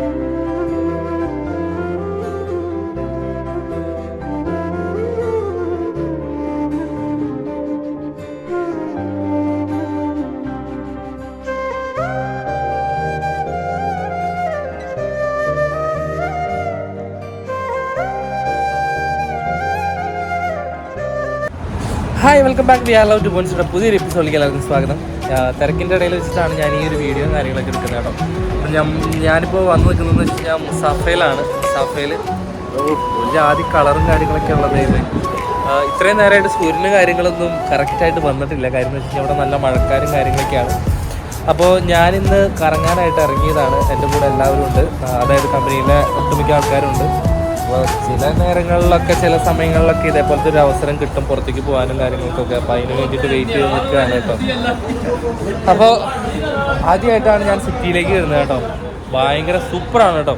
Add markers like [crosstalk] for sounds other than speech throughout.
Thank you. Welcome back we are love to പോയിൻസിയുടെ പുതിയൊരു എപ്പിസോഡിലേക്ക് എല്ലാവർക്കും സ്വാഗതം. തിരക്കിന്റെ ഇടയിൽ വെച്ചിട്ടാണ് ഞാൻ ഈ ഒരു വീഡിയോ കാര്യങ്ങളൊക്കെ എടുക്കുന്നത് കേട്ടോ. അപ്പം ഞാൻ ഞാനിപ്പോൾ വന്ന് നിൽക്കുന്നതെന്ന് വെച്ച് കഴിഞ്ഞാൽ മുസാഫയിലാണ് മുസാഫയിൽ ജാതി കളറും കാര്യങ്ങളൊക്കെ ഉള്ളത് ഇത്രയും നേരമായിട്ട് സൂര്യന് കാര്യങ്ങളൊന്നും കറക്റ്റായിട്ട് വന്നിട്ടില്ല. കാര്യം എന്ന് വെച്ച് കഴിഞ്ഞാൽ ഇവിടെ നല്ല മഴക്കാരും കാര്യങ്ങളൊക്കെയാണ്. അപ്പോൾ ഞാനിന്ന് കറങ്ങാനായിട്ട് ഇറങ്ങിയതാണ്. എന്റെ കൂടെ എല്ലാവരും ഉണ്ട്. അതായത് കമ്പനിയിലെ ഒട്ടുമിക്ക ആൾക്കാരുണ്ട് അപ്പോൾ ചില നേരങ്ങളിലൊക്കെ ചില സമയങ്ങളിലൊക്കെ ഇതേപോലത്തെ ഒരു അവസരം കിട്ടും പുറത്തേക്ക് പോകാനും കാര്യങ്ങൾക്കൊക്കെ. അപ്പോൾ അതിന് വേണ്ടിയിട്ട് വെയിറ്റ് ചെയ്ത് നിൽക്കുകയാണ് കേട്ടോ. അപ്പോൾ ആദ്യമായിട്ടാണ് ഞാൻ സിറ്റിയിലേക്ക് വരുന്നത് കേട്ടോ. ഭയങ്കര സൂപ്പറാണ് കേട്ടോ.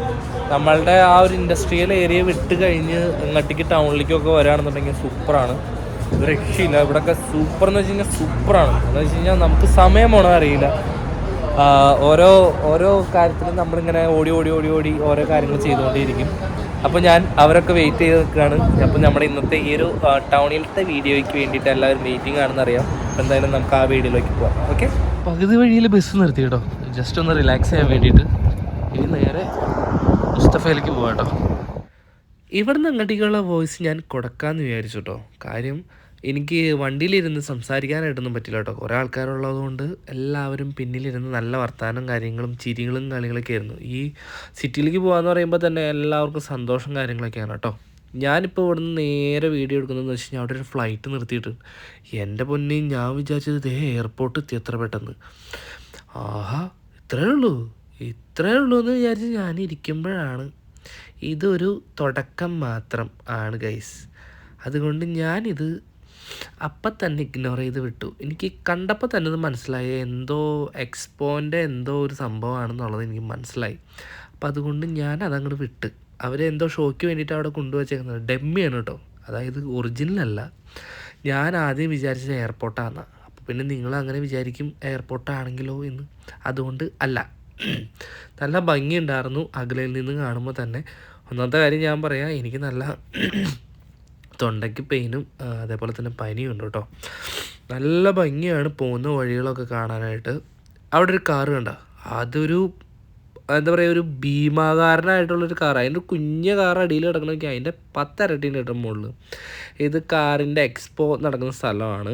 നമ്മളുടെ ആ ഒരു ഇൻഡസ്ട്രിയൽ ഏരിയ വിട്ട് കഴിഞ്ഞ് ഇങ്ങോട്ടേക്ക് ടൗണിലേക്കൊക്കെ വരാണെന്നുണ്ടെങ്കിൽ സൂപ്പറാണ്. രക്ഷയില്ല. ഇവിടെയൊക്കെ സൂപ്പർ എന്ന് വെച്ച് കഴിഞ്ഞാൽ സൂപ്പറാണ്. എന്ന് വെച്ച് കഴിഞ്ഞാൽ നമുക്ക് സമയം പോണത് അറിയില്ല ഓരോ ഓരോ കാര്യത്തിലും നമ്മളിങ്ങനെ ഓടി ഓടി ഓടി ഓടി ഓരോ കാര്യങ്ങൾ ചെയ്തുകൊണ്ടേയിരിക്കും. അപ്പോൾ ഞാൻ അവരൊക്കെ വെയിറ്റ് ചെയ്ത് നിൽക്കുകയാണ്. അപ്പോൾ നമ്മുടെ ഇന്നത്തെ ഈ ഒരു ടൗണിലത്തെ വീഡിയോയ്ക്ക് വേണ്ടിയിട്ട് എല്ലാവരും വെയിറ്റിംഗ് ആണെന്ന് അറിയാം അപ്പോൾ എന്തായാലും നമുക്ക് ആ വീഡിയോയിലേക്ക് പോകാം ഓക്കെ പകുതി വഴിയിൽ ബസ് നിർത്തി കേട്ടോ. ജസ്റ്റ് ഒന്ന് റിലാക്സ് ചെയ്യാൻ വേണ്ടിയിട്ട്. ഇനി നേരെ മുസ്തഫയിലേക്ക് പോകാം കേട്ടോ. ഇവിടുന്ന് അങ്ങോട്ടേക്കുള്ള വോയിസ് ഞാൻ കൊടുക്കാമെന്ന് വിചാരിച്ചു കേട്ടോ. കാര്യം എനിക്ക് വണ്ടിയിലിരുന്ന് സംസാരിക്കാനായിട്ടൊന്നും പറ്റില്ല കേട്ടോ. കുറേ ആൾക്കാരുള്ളതുകൊണ്ട് എല്ലാവരും പിന്നിലിരുന്ന് നല്ല വർത്തമാനം കാര്യങ്ങളും ചിരികളും കളികളൊക്കെ ആയിരുന്നു. ഈ സിറ്റിയിലേക്ക് പോകാന്ന് പറയുമ്പോൾ തന്നെ എല്ലാവർക്കും സന്തോഷം കാര്യങ്ങളൊക്കെയാണ് കേട്ടോ. ഞാനിപ്പോൾ ഇവിടുന്ന് നേരെ വീഡിയോ എടുക്കുന്നതെന്ന് വെച്ച് കഴിഞ്ഞാൽ അവിടെ ഒരു ഫ്ലൈറ്റ് നിർത്തിയിട്ട് എന്റെ പൊന്നി ഞാൻ വിചാരിച്ചത് ദേ എയർപോർട്ട് എത്തി എത്ര പെട്ടെന്ന്. ആഹാ ഇത്രയേ ഉള്ളൂ. ഇത്രയേ ഉള്ളൂ എന്ന് വിചാരിച്ച് ഞാൻ ഇരിക്കുമ്പോഴാണ്. ഇതൊരു തുടക്കം മാത്രം ആണ് ഗൈസ് അതുകൊണ്ട് ഞാനിത് അപ്പം തന്നെ ഇഗ്നോർ ചെയ്ത് വിട്ടു. എനിക്ക് കണ്ടപ്പോൾ തന്നെ ഇത് മനസ്സിലായി. എന്തോ എക്സ്പോന്റെ എന്തോ ഒരു സംഭവമാണെന്നുള്ളത് എനിക്ക് മനസ്സിലായി. അപ്പം അതുകൊണ്ട് ഞാൻ അതങ്ങോട്ട് വിട്ട്. അവരെന്തോ ഷോയ്ക്ക് വേണ്ടിയിട്ട് അവിടെ കൊണ്ടുവച്ചേക്കുന്നത് ഡെമ്മിയാണ് കേട്ടോ അതായത് ഒറിജിനലല്ല ഞാൻ ആദ്യം വിചാരിച്ചത് എയർപോർട്ടാണ് അപ്പോൾ പിന്നെ നിങ്ങൾ അങ്ങനെ വിചാരിക്കും എയർപോർട്ടാണെങ്കിലോ എന്ന്. അതുകൊണ്ട് അല്ല. [clears throat] നല്ല ഭംഗിയുണ്ടായിരുന്നു അകലയിൽ നിന്ന് കാണുമ്പോൾ തന്നെ. ഒന്നാമത്തെ കാര്യം ഞാൻ പറയാം. എനിക്ക് നല്ല തൊണ്ടയ്ക്ക് പെയിനും അതേപോലെ തന്നെ പനിയും ഉണ്ട് കേട്ടോ. നല്ല ഭംഗിയാണ് പോകുന്ന വഴികളൊക്കെ കാണാനായിട്ട്. അവിടെ ഒരു കാറ് കണ്ട. അതൊരു എന്താ പറയുക ഒരു ഭീമാകാരനായിട്ടുള്ളൊരു കാർ അതിന്റെ കുഞ്ഞ കാർ അടിയിൽ കിടക്കണമെങ്കിൽ അതിന്റെ പത്തരട്ടീന്റെ കിട്ടും മുകളിൽ. ഇത് കാറിന്റെ എക്സ്പോ നടക്കുന്ന സ്ഥലമാണ്.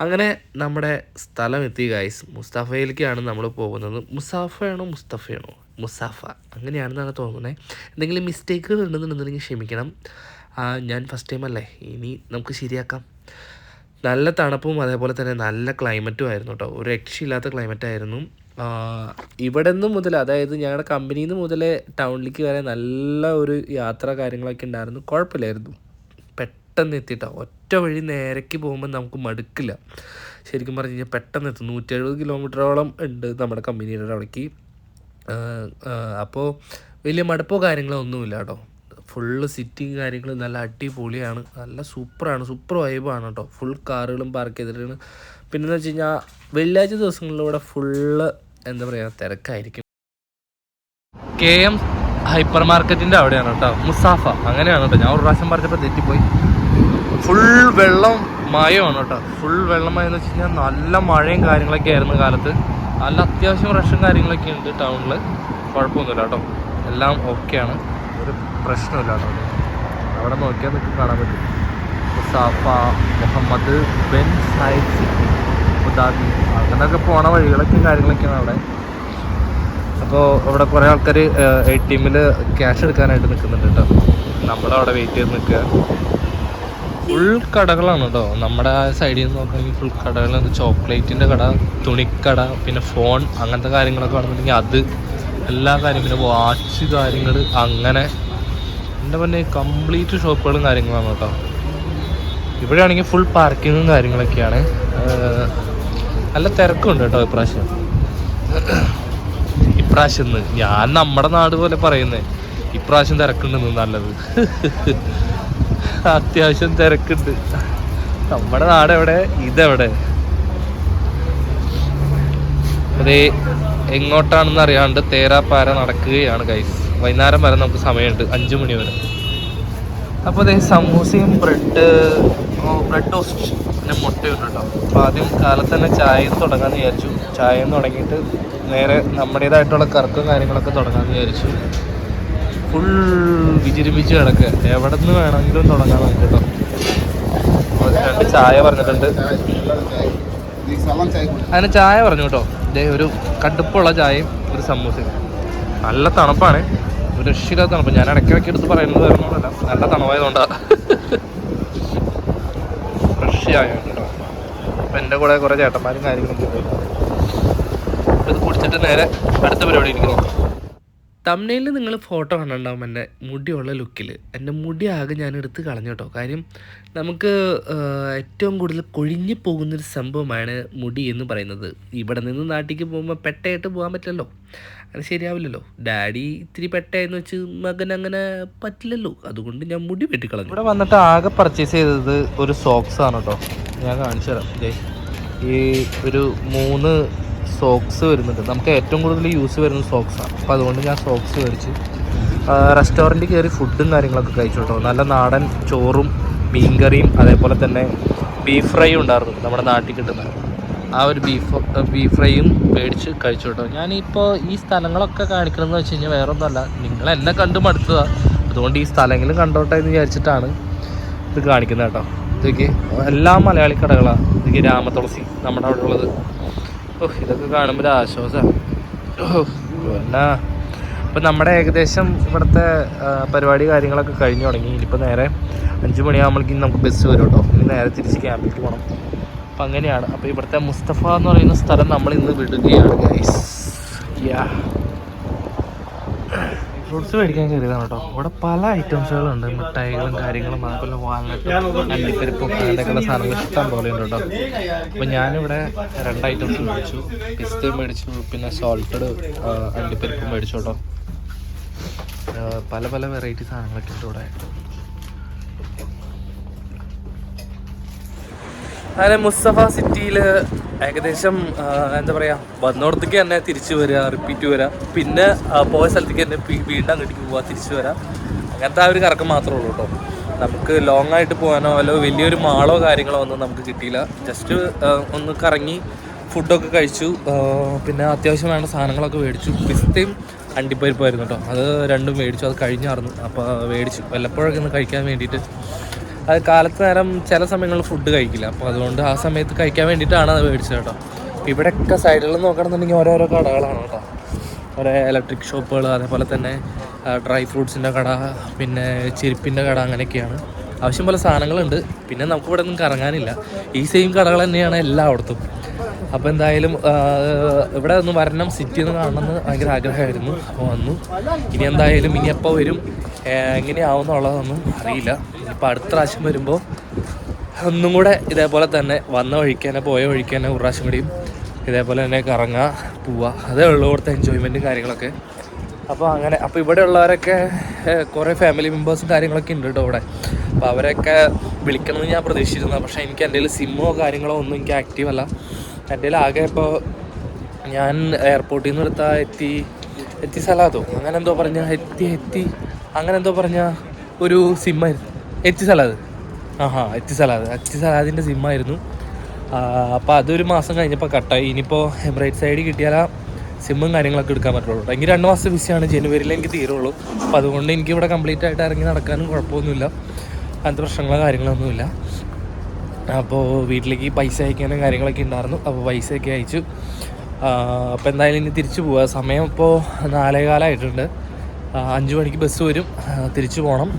അങ്ങനെ നമ്മുടെ സ്ഥലം എത്തി ഗൈസ് മുസ്തഫയിലേക്കാണ് നമ്മൾ പോകുന്നത്. മുസാഫയാണോ മുസ്തഫയാണോ? മുസാഫ അങ്ങനെയാണെന്നാണ് തോന്നുന്നത് എന്തെങ്കിലും മിസ്റ്റേക്കുകൾ ഉണ്ടെന്നുണ്ടെന്നുണ്ടെങ്കിൽ ക്ഷമിക്കണം. ആ, ഞാൻ ഫസ്റ്റ് ടൈം അല്ലേ? ഇനി നമുക്ക് ശരിയാക്കാം. നല്ല തണുപ്പും അതേപോലെ തന്നെ നല്ല ക്ലൈമറ്റും ആയിരുന്നു കേട്ടോ ഒരു രക്ഷയില്ലാത്ത ക്ലൈമറ്റ് ആയിരുന്നു. ഇവിടെ നിന്ന് മുതൽ അതായത് ഞങ്ങളുടെ കമ്പനിയിൽ നിന്ന് മുതലേ ടൗണിലേക്ക് വരെ നല്ല ഒരു യാത്ര കാര്യങ്ങളൊക്കെ ഉണ്ടായിരുന്നു കുഴപ്പമില്ലായിരുന്നു പെട്ടെന്ന് എത്തിയിട്ടോ ഒറ്റ വഴി നേരക്ക് പോകുമ്പോൾ നമുക്ക് മടുക്കില്ല. ശരിക്കും പറഞ്ഞു കഴിഞ്ഞാൽ പെട്ടെന്ന് എത്തും. നൂറ്റി എഴുപത് കിലോമീറ്ററോളം ഉണ്ട് നമ്മുടെ കമ്പനിയുടെ അവിടേക്ക് അപ്പോൾ വലിയ മടുപ്പോ കാര്യങ്ങളോ ഒന്നുമില്ല കേട്ടോ ഫുള്ള് സിറ്റിങ് കാര്യങ്ങൾ നല്ല അടിപൊളിയാണ്. നല്ല സൂപ്പറാണ്. സൂപ്പർ വൈബാണ് കേട്ടോ ഫുൾ കാറുകളും പാർക്ക് ചെയ്തിട്ടാണ്. പിന്നെ എന്ന് വെച്ച് കഴിഞ്ഞാൽ വെള്ളിയാഴ്ച ദിവസങ്ങളിലൂടെ ഫുള്ള് എന്താ പറയുക തിരക്കായിരിക്കും. കെ എം ഹൈപ്പർ മാർക്കറ്റിന്റെ അവിടെയാണ് കേട്ടോ മുസാഫ. അങ്ങനെയാണ് കേട്ടോ ഞാൻ ഒരു പ്രാവശ്യം പറഞ്ഞപ്പോൾ തെറ്റിപ്പോയി. ഫുൾ വെള്ളം മയമാണ് കേട്ടോ ഫുൾ വെള്ളം മയം എന്ന് വെച്ച് കഴിഞ്ഞാൽ നല്ല മഴയും കാര്യങ്ങളൊക്കെ ആയിരുന്നു കാലത്ത്. നല്ല അത്യാവശ്യം റഷും കാര്യങ്ങളൊക്കെ ഉണ്ട് ടൗണിൽ കുഴപ്പമൊന്നുമില്ല കേട്ടോ എല്ലാം ഓക്കെയാണ് ഒരു പ്രശ്നമില്ല കേട്ടോ അവിടെ നോക്കിയാൽ നിങ്ങൾക്ക് കാണാൻ പറ്റും. Musaffah Mohammed bin Zayed city Abu Dhabi അങ്ങനെയൊക്കെ പോണ വഴികളൊക്കെ കാര്യങ്ങളൊക്കെയാണ് അവിടെ. അപ്പോൾ ഇവിടെ കുറേ ആൾക്കാർ എ ടി എമ്മിൽ ക്യാഷ് എടുക്കാനായിട്ട് നിൽക്കുന്നുണ്ട് കേട്ടോ. നമ്മളവിടെ വെയിറ്റ് ചെയ്ത് നിൽക്കുക. ഫുൾ കടകളാണ് കേട്ടോ. നമ്മുടെ ആ സൈഡിൽ നിന്ന് നോക്കുകയാണെങ്കിൽ ഫുൾ കടകളാണ്. ചോക്ലേറ്റിന്റെ കട തുണിക്കട പിന്നെ ഫോൺ അങ്ങനത്തെ കാര്യങ്ങളൊക്കെ ആണെന്നുണ്ടെങ്കിൽ അത് എല്ലാ കാര്യം പിന്നെ വാച്ച് കാര്യങ്ങൾ അങ്ങനെ. എന്റെ പിന്നെ കംപ്ലീറ്റ് ഷോപ്പുകളും കാര്യങ്ങളാണ് കേട്ടോ. ഇവിടെയാണെങ്കിൽ ഫുൾ പാർക്കിങ്ങും കാര്യങ്ങളൊക്കെയാണ്. നല്ല തിരക്കുണ്ട് കേട്ടോ ഇപ്രാവശ്യം. ഇപ്രാവശ്യം ഞാൻ നമ്മുടെ നാട് പോലെ പറയുന്നേ ഇപ്രാവശ്യം തിരക്കുണ്ടെന്ന് നല്ലത്. അത്യാവശ്യം തിരക്കുണ്ട്. നമ്മുടെ നാട് എവിടെ ഇതെവിടെ? അതേ എങ്ങോട്ടാണെന്ന് അറിയാണ്ട് തേരാപ്പാര നടക്കുകയാണ് ഗൈസ് വൈകുന്നേരം വരെ നമുക്ക് സമയമുണ്ട്. അഞ്ചു മണി വരെ. അപ്പോൾ അതേ സമൂസയും ബ്രെഡ് ബ്രെഡ് ടോസ്റ്റ് പിന്നെ മുട്ടയുണ്ട് കേട്ടോ അപ്പോൾ ആദ്യം കാലത്ത് തന്നെ ചായയും തുടങ്ങാമെന്ന് വിചാരിച്ചു. ചായയും തുടങ്ങിയിട്ട് നേരെ നമ്മുടേതായിട്ടുള്ള കറക്കും കാര്യങ്ങളൊക്കെ തുടങ്ങാമെന്ന് വിചാരിച്ചു. ഫുൾ വിചിരിപ്പിച്ച് കിടക്കുക. എവിടെ നിന്ന് വേണമെങ്കിലും തുടങ്ങാൻ നമുക്ക് രണ്ട് ചായ പറഞ്ഞിട്ടുണ്ട്. അതിന് ചായ പറഞ്ഞു കേട്ടോ. ഒരു കടുപ്പുള്ള ചായയും ഒരു സമൂസയും. നല്ല തണുപ്പാണ്. ഒരു രക്ഷിക്കാത്ത തണുപ്പ്. ഞാൻ ഇടയ്ക്കിടയ്ക്ക് എടുത്ത് പറയുന്നത് വേറൊന്നുമല്ല. നല്ല തണുപ്പായതുകൊണ്ടാണ് ഫ്രഷ് ചായ അപ്പം എന്റെ കൂടെ കുറേ ചേട്ടന്മാരും കാര്യങ്ങളും ഇത് കുടിച്ചിട്ട് നേരെ അടുത്ത പരിപാടി ഇരിക്കുന്നു തമിഴ്നയിൽ നിങ്ങൾ ഫോട്ടോ കണ്ടിട്ടുണ്ടാവും എന്റെ മുടിയുള്ള ലുക്കിൽ എന്റെ മുടി ആകെ ഞാൻ എടുത്ത് കളഞ്ഞു കേട്ടോ കാര്യം നമുക്ക് ഏറ്റവും കൂടുതൽ കൊഴിഞ്ഞു പോകുന്നൊരു സംഭവമാണ് മുടി എന്ന് പറയുന്നത്. ഇവിടെ നിന്ന് നാട്ടിലേക്ക് പോകുമ്പോൾ പെട്ടയായിട്ട് പോകാൻ പറ്റില്ലല്ലോ. അങ്ങനെ ശരിയാവില്ലല്ലോ. ഡാഡി ഇത്തിരി പെട്ടയെന്ന് വെച്ച് മകൻ അങ്ങനെ പറ്റില്ലല്ലോ. അതുകൊണ്ട് ഞാൻ മുടി വെട്ടിക്കളഞ്ഞു ഇവിടെ വന്നിട്ട് ആകെ പർച്ചേസ് ചെയ്തത് ഒരു സോക്സ് ആണ് കേട്ടോ ഞാൻ കാണിച്ചു തരാം ഈ ഒരു മൂന്ന് സോക്സ് വരുന്നുണ്ട്. നമുക്ക് ഏറ്റവും കൂടുതൽ യൂസ് വരുന്ന സോക്സാണ് അപ്പോൾ അതുകൊണ്ട് ഞാൻ സോക്സ് മേടിച്ച് റെസ്റ്റോറന്റിൽ കയറി ഫുഡും കാര്യങ്ങളൊക്കെ കഴിച്ചു കേട്ടോ നല്ല നാടൻ ചോറും മീൻ കറിയും അതേപോലെ തന്നെ ബീഫ് ഫ്രൈ ഉണ്ടായിരുന്നു നമ്മുടെ നാട്ടിൽ കിട്ടുന്ന. ആ ഒരു ബീഫ് ബീഫ് ഫ്രൈയും മേടിച്ച് കഴിച്ചു കേട്ടോ ഞാനിപ്പോൾ ഈ സ്ഥലങ്ങളൊക്കെ കാണിക്കണമെന്ന് വെച്ച് കഴിഞ്ഞാൽ വേറെ ഒന്നുമല്ല നിങ്ങൾ എന്നെ കണ്ടു മടുത്തതാണ് അതുകൊണ്ട് ഈ സ്ഥലങ്ങളും കണ്ടോട്ടെ എന്ന് വിചാരിച്ചിട്ടാണ് ഇത് കാണിക്കുന്നത് കേട്ടോ. ഇതൊക്കെ എല്ലാ മലയാളി കടകളാണ് ഇതൊക്കെ രാമതുളസി നമ്മുടെ അവിടെ ഉള്ളത് ഓ ഇതൊക്കെ കാണുമ്പോൾ ഒരു ആശ്വാസമാണ് എന്നാ. അപ്പം നമ്മുടെ ഏകദേശം ഇവിടുത്തെ പരിപാടി കാര്യങ്ങളൊക്കെ കഴിഞ്ഞു തുടങ്ങി. ഇനിയിപ്പോൾ നേരെ അഞ്ച് മണിയാകുമ്പോഴേക്കും നമുക്ക് ബസ് വരും കേട്ടോ. ഇനി നേരെ തിരിച്ച് ക്യാമ്പിലേക്ക് പോകണം അപ്പം അങ്ങനെയാണ്. അപ്പോൾ ഇവിടുത്തെ മുസ്തഫ എന്ന് പറയുന്ന സ്ഥലം നമ്മൾ ഇന്ന് വിടുകയാണ് ഗൈസ് യാ ഫ്രൂട്ട്സ് മേടിക്കാൻ കയറിയതാണ് കേട്ടോ. ഇവിടെ പല ഐറ്റംസുകളുണ്ട് മിഠായികളും കാര്യങ്ങളും അതുപോലെ വാൽനട്ടും അണ്ടിപ്പരിപ്പും അങ്ങനെയൊക്കെയുള്ള സാധനങ്ങൾ ഇഷ്ടം പോലെ ഉണ്ട് കേട്ടോ. അപ്പോൾ ഞാനിവിടെ രണ്ട് ഐറ്റംസ് മേടിച്ചു. പിസ്തയും മേടിച്ചു പിന്നെ സോൾട്ടഡ് അണ്ടിപ്പരിപ്പും മേടിച്ചു കേട്ടോ. പല പല വെറൈറ്റി സാധനങ്ങളൊക്കെ ഉണ്ട് ഇവിടെ. അങ്ങനെ മുസ്തഫ സിറ്റിയിൽ ഏകദേശം എന്താ പറയുക വന്നോടത്തേക്ക് തന്നെ തിരിച്ചു വരിക റിപ്പീറ്റ് വരിക പിന്നെ പോയ സ്ഥലത്തേക്ക് തന്നെ വീണ്ടും അങ്ങോട്ടേക്ക് പോവുക തിരിച്ചു വരാം. അങ്ങനത്തെ ആ ഒരു കറക്കം മാത്രമേ ഉള്ളൂ കേട്ടോ. നമുക്ക് ലോങ് ആയിട്ട് പോകാനോ അല്ലോ വലിയൊരു മാളോ കാര്യങ്ങളോ ഒന്നും നമുക്ക് കിട്ടിയില്ല. ജസ്റ്റ് ഒന്ന് കറങ്ങി ഫുഡൊക്കെ കഴിച്ചു പിന്നെ അത്യാവശ്യം വേണ്ട സാധനങ്ങളൊക്കെ മേടിച്ചു. പിസ്തയും അണ്ടിപ്പരിപ്പായിരുന്നു കേട്ടോ. അത് രണ്ടും മേടിച്ചു അത് കഴിഞ്ഞായിരുന്നു അപ്പോൾ മേടിച്ചു. വല്ലപ്പോഴൊക്കെ ഒന്ന് കഴിക്കാൻ വേണ്ടിയിട്ട് അത് കാലത്ത് നേരം ചില സമയങ്ങളിൽ ഫുഡ് കഴിക്കില്ല. അപ്പോൾ അതുകൊണ്ട് ആ സമയത്ത് കഴിക്കാൻ വേണ്ടിയിട്ടാണ് അത് മേടിച്ചത് കേട്ടോ. ഇവിടെയൊക്കെ സൈഡിൽ നോക്കണമെന്നുണ്ടെങ്കിൽ ഓരോരോ കടകളാണ് കേട്ടോ. ഓരോ ഇലക്ട്രിക് ഷോപ്പുകൾ അതേപോലെ തന്നെ ഡ്രൈ ഫ്രൂട്ട്സിന്റെ കട പിന്നെ ചെരുപ്പിന്റെ കട അങ്ങനെയൊക്കെയാണ്. ആവശ്യം പോലെ സാധനങ്ങളുണ്ട്. പിന്നെ നമുക്ക് ഇവിടെ ഒന്നും കറങ്ങാനില്ല. ഈ സെയിം കടകൾ തന്നെയാണ് എല്ലായിടത്തും. അപ്പോൾ എന്തായാലും ഇവിടെ ഒന്ന് വരണം. സിറ്റി ഒന്ന് കാണണമെന്ന് ഭയങ്കര ആഗ്രഹമായിരുന്നു. അപ്പോൾ വന്നു. ഇനി എന്തായാലും ഇനി എപ്പോൾ വരും? എങ്ങനെയാവും എങ്ങനെയാവുന്നുള്ളതൊന്നും അറിയില്ല. ഇനിയിപ്പോൾ അടുത്ത പ്രാവശ്യം വരുമ്പോൾ ഒന്നും കൂടെ ഇതേപോലെ തന്നെ വന്ന വഴിക്ക് തന്നെ പോയ വഴിക്ക് തന്നെ ഒരു പ്രാവശ്യം കൂടിയും ഇതേപോലെ തന്നെ കറങ്ങുക പോവുക അതേ ഉള്ളൂ ഇവിടുത്തെ എൻജോയ്മെന്റും കാര്യങ്ങളൊക്കെ. അപ്പോൾ അങ്ങനെ അപ്പോൾ ഇവിടെ ഉള്ളവരൊക്കെ കുറേ ഫാമിലി മെമ്പേഴ്സും കാര്യങ്ങളൊക്കെ ഉണ്ട് കേട്ടോ ഇവിടെ. അപ്പോൾ അവരൊക്കെ വിളിക്കണമെന്ന് ഞാൻ പ്രതീക്ഷിച്ചിരുന്നു. പക്ഷേ എനിക്ക് എന്റെ സിമ്മോ കാര്യങ്ങളോ ഒന്നും എനിക്ക് ആക്റ്റീവ് അല്ല. എന്റെ ആകെ ഇപ്പോൾ ഞാൻ എയർപോർട്ടിൽ നിന്ന് എടുത്ത എത്തി എത്തി സലാദോ. അങ്ങനെ എന്തോ പറഞ്ഞ എത്തി എത്തി. അങ്ങനെ എന്തോ പറഞ്ഞ ഒരു സിമ്മായിരുന്നു എത്തി സലാദ്. ആഹാ എത്തി സലാദ്. എത്തി സലാദിന്റെ സിമ്മായിരുന്നു അപ്പോൾ അതൊരു മാസം കഴിഞ്ഞപ്പോൾ കട്ടായി. ഇനിയിപ്പോൾ എമിറേറ്റ്സ് ഐ ഡി കിട്ടിയാൽ സിമ്മും കാര്യങ്ങളൊക്കെ എടുക്കാൻ പറ്റുള്ളൂ. എനിക്ക് രണ്ട് മാസം വിസയാണ് ജനുവരിയിൽ എനിക്ക് തീരുള്ളൂ. അപ്പോൾ അതുകൊണ്ട് എനിക്ക് ഇവിടെ കംപ്ലീറ്റ് ആയിട്ട് ഇറങ്ങി നടക്കാനും കുഴപ്പമൊന്നുമില്ല. അങ്ങനത്തെ പ്രശ്നങ്ങളോ കാര്യങ്ങളൊന്നുമില്ല. അപ്പോൾ വീട്ടിലേക്ക് പൈസ അയക്കാനും കാര്യങ്ങളൊക്കെ ഉണ്ടായിരുന്നു. അപ്പോൾ പൈസയൊക്കെ അയച്ചു. അപ്പോൾ എന്തായാലും ഇനി തിരിച്ചു പോവുക സമയം ഇപ്പോൾ നാലേകാലമായിട്ടുണ്ട് അഞ്ച് മണിക്ക് ബസ് വരും. തിരിച്ചു പോകണം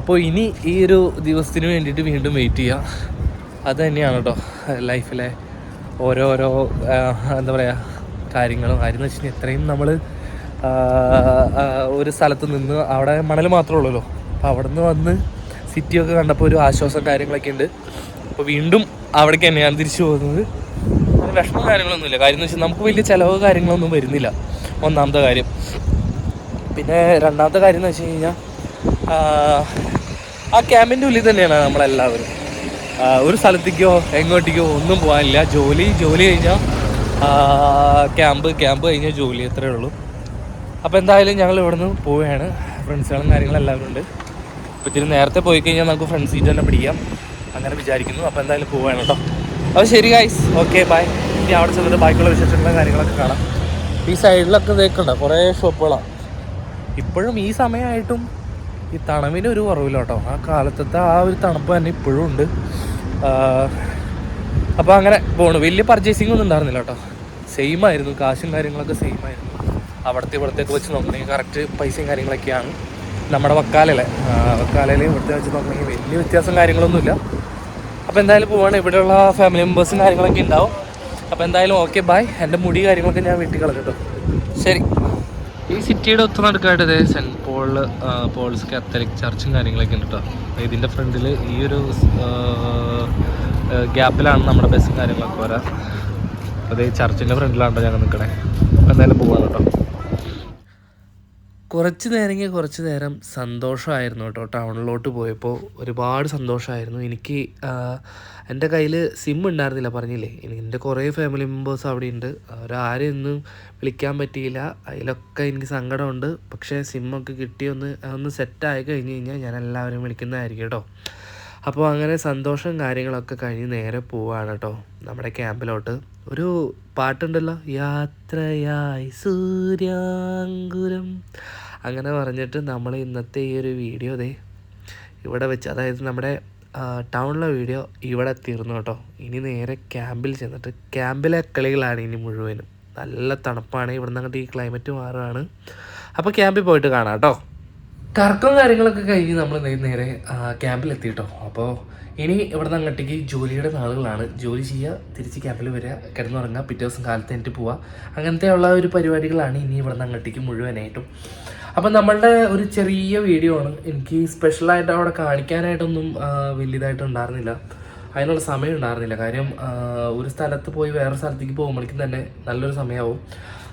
അപ്പോൾ ഇനി ഈ ഒരു ദിവസത്തിന് വേണ്ടിയിട്ട് വീണ്ടും വെയിറ്റ് ചെയ്യുക അത് തന്നെയാണ് കേട്ടോ ലൈഫിലെ ഓരോരോ എന്താ പറയുക കാര്യങ്ങളും. കാര്യം എന്ന് വെച്ച് എത്രയും നമ്മൾ ഒരു സ്ഥലത്ത് നിന്ന് അവിടെ മണൽ മാത്രമേ ഉള്ളല്ലോ. അപ്പോൾ അവിടെ നിന്ന് വന്ന് സിറ്റിയൊക്കെ കണ്ടപ്പോൾ ഒരു ആശ്വാസം കാര്യങ്ങളൊക്കെ ഉണ്ട്. അപ്പോൾ വീണ്ടും അവിടേക്ക് തന്നെയാണ് തിരിച്ചു പോകുന്നത്. അങ്ങനെ വിഷമം കാര്യങ്ങളൊന്നുമില്ല. കാര്യം എന്ന് വെച്ചാൽ നമുക്ക് വലിയ ചിലവ് കാര്യങ്ങളൊന്നും വരുന്നില്ല. ഒന്നാമത്തെ കാര്യം. പിന്നെ രണ്ടാമത്തെ കാര്യം എന്ന് വെച്ച് കഴിഞ്ഞാൽ ആ ക്യാമ്പിന്റെ ഉള്ളിൽ തന്നെയാണ് നമ്മളെല്ലാവരും. ഒരു സ്ഥലത്തേക്കോ എങ്ങോട്ടേക്കോ ഒന്നും പോകാനില്ല. ജോലി ജോലി കഴിഞ്ഞാൽ ക്യാമ്പ് ക്യാമ്പ് കഴിഞ്ഞാൽ ജോലി അത്രേ ഉള്ളൂ. അപ്പോൾ എന്തായാലും ഞങ്ങൾ ഇവിടുന്ന് പോവുകയാണ്. ഫ്രണ്ട്സുകളും കാര്യങ്ങളും എല്ലാവരും ഉണ്ട്. അപ്പോൾ ഇത്തിരി നേരത്തെ പോയി കഴിഞ്ഞാൽ നമുക്ക് ഫ്രണ്ട് സീറ്റ് തന്നെ പിടിക്കാം. അങ്ങനെ വിചാരിക്കുന്നു. അപ്പോൾ എന്തായാലും പോവുകയാണ് കേട്ടോ അപ്പോൾ ശരി ഗൈസ് ഓക്കെ ബൈ ഇനി അവിടെ ചെന്നിട്ട് ബാക്കിയുള്ള വിശേഷങ്ങളും കാര്യങ്ങളൊക്കെ കാണാം. ഈ സൈഡിലൊക്കെ ഇതേക്കുണ്ട് കുറേ ഷോപ്പുകളാണ് ഇപ്പോഴും ഈ സമയമായിട്ടും ഈ തണുവിന് ഒരു കുറവില്ല കേട്ടോ ആ കാലത്തത്തെ ആ ഒരു തണുപ്പ് തന്നെ ഇപ്പോഴും ഉണ്ട്. അപ്പോൾ അങ്ങനെ പോണു. വലിയ പർച്ചേസിംഗ് ഒന്നും ഉണ്ടായിരുന്നില്ല കേട്ടോ സെയിം ആയിരുന്നു. കാശും കാര്യങ്ങളൊക്കെ സെയിം ആയിരുന്നു. അവിടുത്തെ ഇവിടത്തേക്ക് വെച്ച് നോക്കണമെങ്കിൽ കറക്റ്റ് പൈസയും കാര്യങ്ങളൊക്കെയാണ്. നമ്മുടെ വക്കാലല്ലേ? വക്കാലയിൽ ഇവിടുത്തെ വെച്ച് നോക്കണമെങ്കിൽ വലിയ വ്യത്യാസം കാര്യങ്ങളൊന്നുമില്ല. അപ്പോൾ എന്തായാലും പോവാണ്. ഇവിടെയുള്ള ഫാമിലി മെമ്പേഴ്സും കാര്യങ്ങളൊക്കെ ഉണ്ടാവും അപ്പോൾ എന്തായാലും ഓക്കെ ബായ് എന്റെ മുടി കാര്യങ്ങളൊക്കെ ഞാൻ വീട്ടിൽ കളഞ്ഞിട്ടോ ശരി. ഈ സിറ്റിയുടെ ഒത്തു നടക്കായിട്ട് സെന്റ് പോളിൽ പോൾസ് കാത്തലിക് ചർച്ചും കാര്യങ്ങളൊക്കെ ഉണ്ട് കേട്ടോ ഇതിന്റെ ഫ്രണ്ടിൽ ഈ ഒരു ഗ്യാപ്പിലാണ് നമ്മുടെ ബസ്സും കാര്യങ്ങളൊക്കെ വരാം. അതേ ചർച്ചിന്റെ ഫ്രണ്ടിലാണ് ഞങ്ങൾ നിൽക്കണേ അപ്പോൾ എന്തായാലും പോകാം കേട്ടോ കുറച്ച് നേരമെങ്കിൽ കുറച്ച് നേരം സന്തോഷമായിരുന്നു കേട്ടോ ടൗണിലോട്ട് പോയപ്പോൾ. ഒരുപാട് സന്തോഷമായിരുന്നു. എനിക്ക് എന്റെ കയ്യിൽ സിം ഉണ്ടായിരുന്നില്ല പറഞ്ഞില്ലേ? എനിക്ക് എന്റെ കുറേ ഫാമിലി മെമ്പേഴ്സ് അവിടെ ഉണ്ട് അവരാരെയും ഒന്നും വിളിക്കാൻ പറ്റിയില്ല. അതിലൊക്കെ എനിക്ക് സങ്കടമുണ്ട്. പക്ഷേ സിമ്മൊക്കെ കിട്ടി ഒന്ന് ഒന്ന് സെറ്റായി കഴിഞ്ഞ് കഴിഞ്ഞാൽ ഞാൻ എല്ലാവരും വിളിക്കുന്നതായിരിക്കും കേട്ടോ. അപ്പോൾ അങ്ങനെ സന്തോഷം കാര്യങ്ങളൊക്കെ കഴിഞ്ഞ് നേരെ പോവാണ് കേട്ടോ നമ്മുടെ ക്യാമ്പിലോട്ട്. ഒരു പാട്ടുണ്ടല്ലോ യാത്രയായി സൂര്യാങ്കുരം അങ്ങനെ പറഞ്ഞിട്ട് നമ്മൾ ഇന്നത്തെ ഈ ഒരു വീഡിയോ ദേ ഇവിടെ വെച്ച് അതായത് നമ്മുടെ ടൗണിലെ വീഡിയോ ഇവിടെ തീർന്നു കേട്ടോ. ഇനി നേരെ ക്യാമ്പിൽ ചെന്നിട്ട് ക്യാമ്പിലെ കളികളാണ് ഇനി മുഴുവനും. നല്ല തണുപ്പാണ് ഇവിടെ നിന്ന് അങ്ങോട്ട് ഈ ക്ലൈമറ്റ് മാറുകയാണ് അപ്പോൾ ക്യാമ്പിൽ പോയിട്ട് കാണാം കേട്ടോ. കറക്കവും കാര്യങ്ങളൊക്കെ കഴിഞ്ഞ് നമ്മൾ നേരെ ക്യാമ്പിലെത്തി കേട്ടോ അപ്പോൾ ഇനി ഇവിടെ നിന്ന് അങ്ങോട്ടേക്ക് ജോലിയുടെ നാളുകളാണ്. ജോലി ചെയ്യുക തിരിച്ച് ക്യാമ്പിൽ വരിക കിടന്നുറങ്ങുക പിറ്റേ ദിവസം കാലത്ത് എന്നിട്ട് പോവുക അങ്ങനത്തെ ഉള്ള ഒരു പരിപാടികളാണ് ഇനി ഇവിടെ നിന്ന് അങ്ങോട്ടേക്ക് മുഴുവനായിട്ടും. അപ്പം നമ്മളുടെ ഒരു ചെറിയ വീഡിയോ ആണ്. എനിക്ക് സ്പെഷ്യലായിട്ട് അവിടെ കാണിക്കാനായിട്ടൊന്നും വലിയതായിട്ട് ഉണ്ടായിരുന്നില്ല. അതിനുള്ള സമയം ഉണ്ടായിരുന്നില്ല. കാര്യം ഒരു സ്ഥലത്ത് പോയി വേറെ സ്ഥലത്തേക്ക് പോകുമ്പോഴേക്കും തന്നെ നല്ലൊരു സമയമാവും.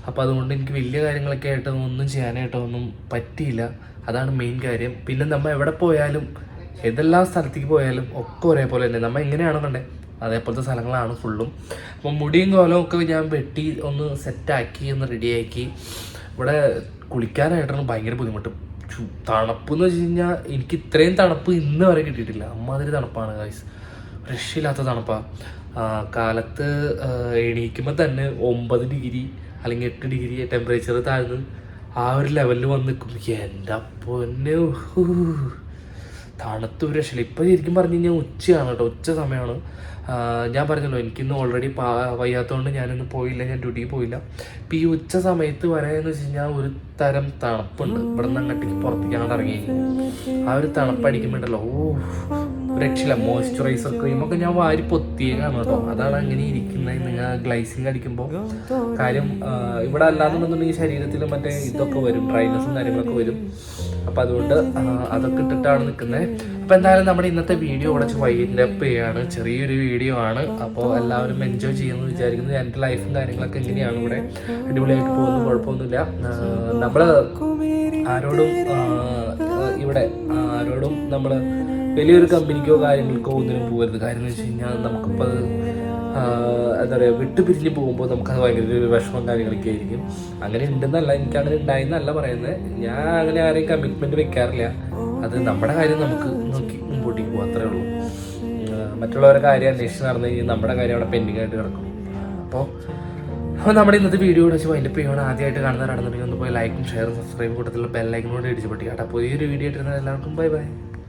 അപ്പോൾ അതുകൊണ്ട് എനിക്ക് വലിയ കാര്യങ്ങളൊക്കെ ആയിട്ട് ഒന്നും ചെയ്യാനായിട്ടോ ഒന്നും പറ്റിയില്ല. അതാണ് മെയിൻ കാര്യം. പിന്നെ നമ്മൾ എവിടെ പോയാലും ഏതെല്ലാം സ്ഥലത്തേക്ക് പോയാലും ഒക്കെ ഒരേപോലെ തന്നെ. നമ്മൾ എങ്ങനെയാണോ കണ്ടേ അതേപോലത്തെ സ്ഥലങ്ങളാണ് ഫുള്ളും അപ്പം മുടിയും കോലവും ഒക്കെ ഞാൻ വെട്ടി ഒന്ന് സെറ്റാക്കി ഒന്ന് റെഡിയാക്കി ഇവിടെ കുളിക്കാനായിട്ടാണ് ഭയങ്കര ബുദ്ധിമുട്ട്. തണുപ്പ് എന്ന് വെച്ച് കഴിഞ്ഞാൽ എനിക്ക് ഇത്രയും തണുപ്പ് ഇന്ന് വരെ കിട്ടിയിട്ടില്ല. അമ്മാതിരി തണുപ്പാണ് ഗൈസ് രക്ഷയില്ലാത്ത തണുപ്പാണ് കാലത്ത് എണീക്കുമ്പോൾ തന്നെ ഒമ്പത് ഡിഗ്രി അല്ലെങ്കിൽ എട്ട് ഡിഗ്രി ടെമ്പറേച്ചർ താഴ്ന്ന് ആ ഒരു ലെവലിൽ വന്ന് നിൽക്കും എന്റെ പൊന്നെ തണുത്ത ഒരു രക്ഷയില്ല ഇപ്പം ശരിക്കും പറഞ്ഞു കഴിഞ്ഞാൽ ഉച്ചയാണ് കേട്ടോ ഉച്ച സമയമാണ് ഞാൻ പറഞ്ഞല്ലോ എനിക്കിന്ന് ഓൾറെഡി വയ്യാത്തതുകൊണ്ട് ഞാനിന്ന് പോയില്ല ഞാൻ ഡ്യൂട്ടിക്ക് പോയില്ല. ഇപ്പം ഈ ഉച്ച സമയത്ത് വരെ എന്ന് വെച്ച് കഴിഞ്ഞാൽ ഒരു തരം തണുപ്പുണ്ട്. ഇവിടെ നിന്ന് അങ്ങോട്ടേക്ക് പുറത്തേക്ക് അങ്ങോട്ട് ഇറങ്ങി ആ ഒരു തണുപ്പടിക്കുമ്പോണ്ടല്ലോ ഓ രക്ഷയില്ല മോയ്സ്ചറൈസർ ക്രീം ഒക്കെ ഞാൻ വാരി പൊത്തിയേക്കാണ് കേട്ടോ. അതാണ് അങ്ങനെ ഇരിക്കുന്നത് നിങ്ങൾ ഗ്ലൈസിങ് അടിക്കുമ്പോൾ കാര്യം ഇവിടെ അല്ലാന്നുണ്ടെന്നുണ്ടെങ്കിൽ ശരീരത്തിൽ മറ്റേ ഇതൊക്കെ വരും ഡ്രൈനസും കാര്യങ്ങളൊക്കെ വരും. അപ്പം അതുകൊണ്ട് അതൊക്കെ ഇട്ടിട്ടാണ് നിൽക്കുന്നത് അപ്പം എന്തായാലും നമ്മുടെ ഇന്നത്തെ വീഡിയോ ഇവിടെ വൈൻഡ് അപ്പ് ചെയ്യാണ്. ചെറിയൊരു വീഡിയോ ആണ്. അപ്പോൾ എല്ലാവരും എൻജോയ് ചെയ്യുമെന്ന് വിചാരിക്കുന്നു. എന്റെ ലൈഫും കാര്യങ്ങളൊക്കെ എങ്ങനെയാണ് ഇവിടെ. അടിപൊളിയായിട്ട് പോകുന്നു. കുഴപ്പമൊന്നുമില്ല. നമ്മൾ ആരോടും ഇവിടെ ആരോടും നമ്മൾ വലിയൊരു കമ്പനിക്കോ കാര്യങ്ങൾക്കോ ഒന്നിനും പോകരുത്. കാര്യം എന്ന് വെച്ച് കഴിഞ്ഞാൽ നമുക്കിപ്പോൾ എന്താ പറയുക വിട്ടു പിരിഞ്ഞ് പോകുമ്പോൾ നമുക്കത് ഭയങ്കര ഒരു വിഷമം കാര്യങ്ങളൊക്കെ ആയിരിക്കും. അങ്ങനെ ഉണ്ടെന്നല്ല എനിക്ക് അങ്ങനെ ഉണ്ടായെന്നല്ല പറയുന്നത് ഞാൻ അങ്ങനെ ആരെയും കമ്മിറ്റ്മെന്റ് വെക്കാറില്ല. അത് നമ്മുടെ കാര്യം നമുക്ക് നോക്കി മുമ്പോട്ടേക്ക് പോകും അത്രേ ഉള്ളൂ. മറ്റുള്ളവരുടെ കാര്യം അന്വേഷിച്ച് നടന്നു കഴിഞ്ഞാൽ നമ്മുടെ കാര്യം അവിടെ പെൻഡിങ് ആയിട്ട് കിടക്കും. അപ്പോൾ അപ്പോൾ നമ്മുടെ ഇന്നത്തെ വീഡിയോ വെച്ച് അതിന്റെ പേയാണ് ആദ്യമായിട്ട് കാണുന്നവരാണെന്നുണ്ടെങ്കിൽ ഒന്ന് പോയി ലൈക്കും ഷെയറും സബ്സ്ക്രൈബും കൂട്ടത്തിലുള്ള കൂടെ ഇടിച്ചു പൊട്ടിക്കാട്ടെ. അപ്പോൾ ഈ ഒരു വീഡിയോ ഇട്ടിരുന്ന എല്ലാവർക്കും ബൈ ബൈ